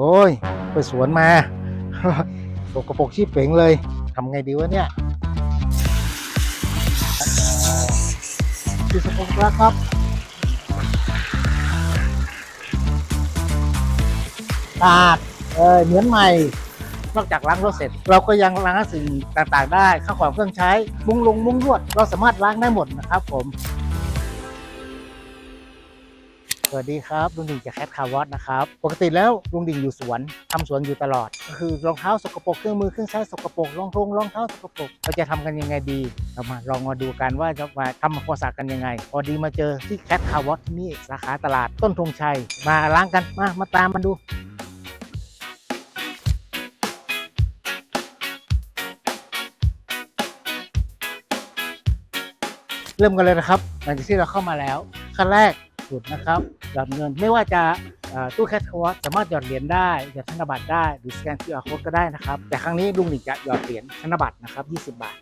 โอ้ย ไปสวนมาสกปรกชีพเป๋งเลยทำไงดีวะเนี่ยที่สกปรกครับสะอาดเออเหมือนใหม่ นอกจากล้างรถเสร็จ เราก็ยังล้างสิ่งต่างๆ ได้ข้าวของเครื่องใช้ มุ้งลงมุ้งลวด เราสามารถล้างได้หมดนะครับผม สวัสดีครับลุงดิ่งจากแคทคาร์วอตนะครับปกติแล้วลุงดิ่งอยู่สวนทำสวนอยู่ตลอด ก็คือรองเท้าสกปรกเครื่องมือเครื่องใช้สกปรกรองทงรองเท้าสกปรกเราจะทำกันยังไงดีเรามาลองมาดูกันว่าจะมาทำความสะอาดกันยังไง พอดีมาเจอที่แคทคาร์วอตที่นี่สาขาตลาดต้นธงชัย มาล้างกันมามาตามมาดูเริ่มกันเลยนะครับ หลังจากที่เราเข้ามาแล้วขั้นแรกสุดนะครับ หยอดเงิน ไม่ว่าจะตู้แคชคอร์สสามารถหยอดเหรียญได้หยอดธนบัตรได้หรือสแกน QR code ก็ได้นะครับ แต่ครั้งนี้ลุงหนิงจะหยอดเหรียญธนบัตรนะครับ 20 บาท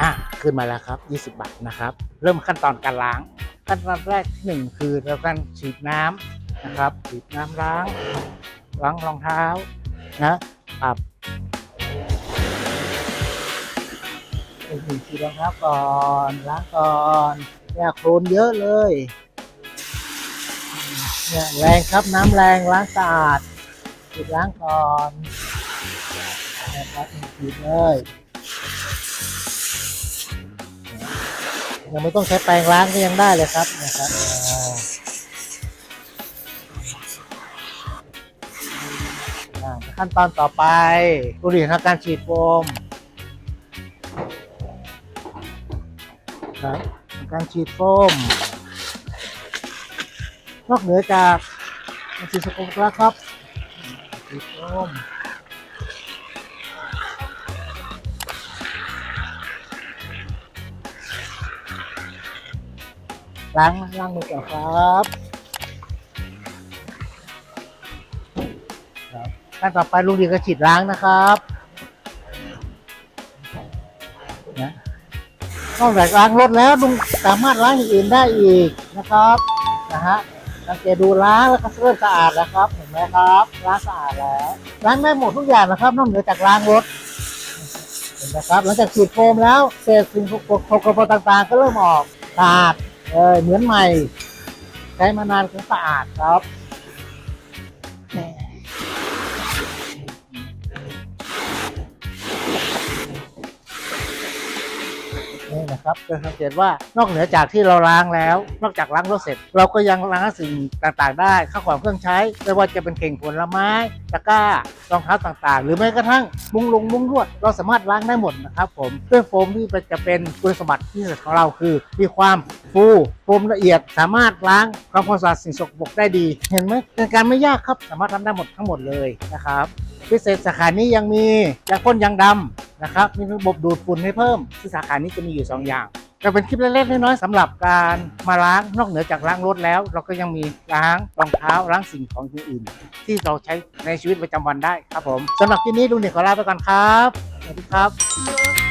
อะขึ้นมาแล้วครับ 20 บาทนะครับ เริ่มขั้นตอนการล้าง ขั้นตอนแรกที่หนึ่งคือเราการฉีดน้ำนะครับฉีดน้ำล้างล้างรองเท้านะปรับไปถึงฉีดรองเท้าก่อนล้างก่อน เนี่ยโคลนเยอะเลยเนี่ยแรงครับน้ำแรงล้างสะอาดฉีดล้างก่อนนะครับฉีดเลยยังไม่ต้องใช้แปรงล้างก็ยังได้เลยครับนะครับขั้นตอนต่อไปดูดิทำการฉีดโฟมครับ การฉีดโฟมนอกเหนือจากการฉีดสกปรกแล้วครับฉีดโฟมล้างล้างมือก่อนครับครับขั้นต่อไปลุงดีก็ฉีดล้างนะครับ นอกจากล้างรถแล้วลุงสามารถล้างอย่างอื่นได้อีกนะครับนะฮะสังเกตดูล้างแล้วก็เริ่มสะอาดแล้วครับเห็นไหมครับล้างสะอาดแล้วล้างได้หมดทุกอย่างนะครับนอกเหนือจากล้างรถเห็นไหมครับหลังจากฉีดโฟมแล้วเศษสิ่งสกปรกต่างๆ ก็เริ่มออกสะอาดเออเหมือนใหม่ ใช้มานานก็สะอาดครับ นะครับจะสังเกตว่านอกเหนือจากที่เราล้างแล้ว นอกจากล้างรถเสร็จ เราก็ยังล้างสิ่งต่างๆ ได้ข้าวของเครื่องใช้ไม่ว่าจะเป็นเข่งผลไม้ตะกร้ารองเท้าต่างๆ หรือแม้กระทั่งมุ้งลงมุ้งลวด เราสามารถล้างได้หมดนะครับผมด้วยโฟมที่จะเป็นคุณสมบัติที่สุดของเราคือ มีความฟูโฟมละเอียดสามารถล้างความความสะอาดสิ่งสกปรกได้ดี เห็นไหมเป็นการไม่ยากครับสามารถทำได้หมดทั้งหมดเลยนะครับ พิเศษสาขานี้ยังมียาพ่นยางดำนะครับ มีระบบดูดฝุ่นให้เพิ่มที่สาขานี้จะมีอยู่ 2 อย่างก็เป็นคลิปเล็กๆน้อยๆสำหรับการมาล้างนอกเหนือจากล้างรถแล้ว เราก็ยังมีล้างรองเท้าล้างสิ่งของอื่นๆที่เราใช้ในชีวิตประจำวันได้ครับผมสำหรับที่นี้ลุงเด็กขอลาไปก่อนครับสวัสดีครับ